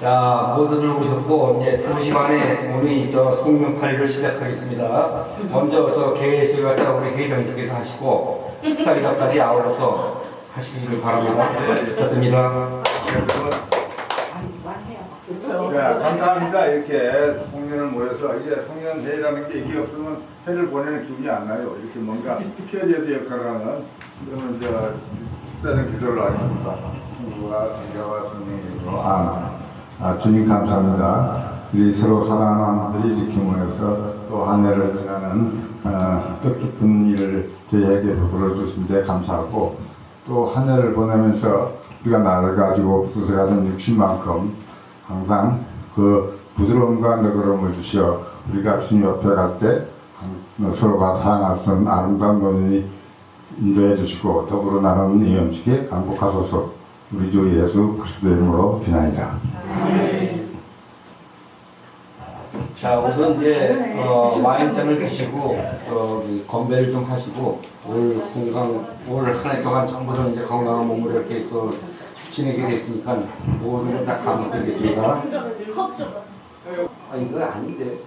자, 모두들 오셨고, 이제 2시 반에 우리 저 송명팔이를 시작하겠습니다. 먼저 저 개회식을 갖다가 우리 회장님께서 하시고, 식사 기도까지 아울러서 하시기를 바랍니다. 부탁드립니다. 네, 감사합니다. 이렇게 송년을 모여서 이제 송년 회의라는 게 이게 없으면 회를 보내는 기분이 안 나요. 이렇게 뭔가 피어리어드 역할을 하는 그러면 저 특별한 기도를 하겠습니다. 친구와 성자와 성령의 이름으로 아, 아, 주님 감사합니다. 우리 서로 사랑하는 분들이 이렇게 모여서 또 한 해를 지나는 어, 뜻깊은 일을 저희에게 베풀어 주신데 감사하고 또 한 해를 보내면서 우리가 나를 가지고 부서가는 육신만큼 항상 그 부드러움과 너그러움을 주시어 우리가 주님 옆에 갈 때 서로가 사랑할 수 있는 아름다운 논이 인도해 주시고 더불어 나누는 이 음식에 강복하소서 우리 주 예수 그리스도의 이름으로 비나이다. 자, 우선 이제 어, 와인잔을 드시고 저기 건배를 좀 하시고 올 건강 올 한 해 동안 전부 다 이제 건강한 몸으로 이렇게 또 지내게 됐으니까 모든 걸다 감사드리겠습니다. 아 이거 아닌데.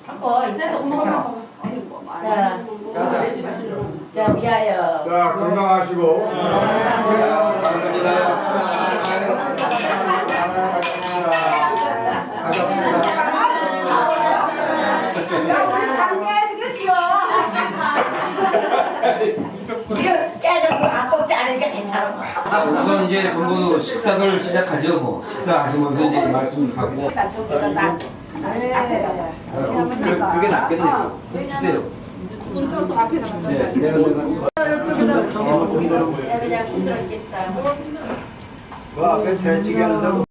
자, 자 위하여 자 건강하시고 이거 깨져도 안 꺾지 않으니까 괜찮아. 아, 우선 이제 전부 식사를 시작하죠. 뭐 식사하시면서 이제 말씀하고. 아, 그, 그게 낫겠네요. 주세요. 네, 내가 내가 그냥 힘들었겠다. 와, 그 새치기 한다고.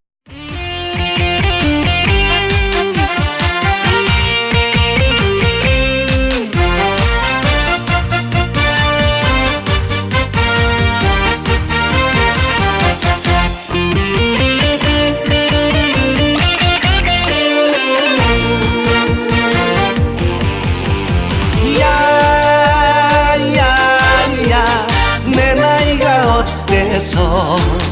내 나이가 어때서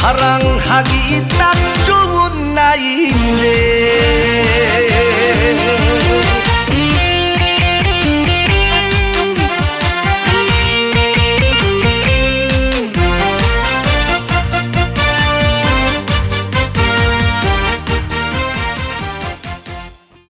사랑하기 딱 좋은 나이인데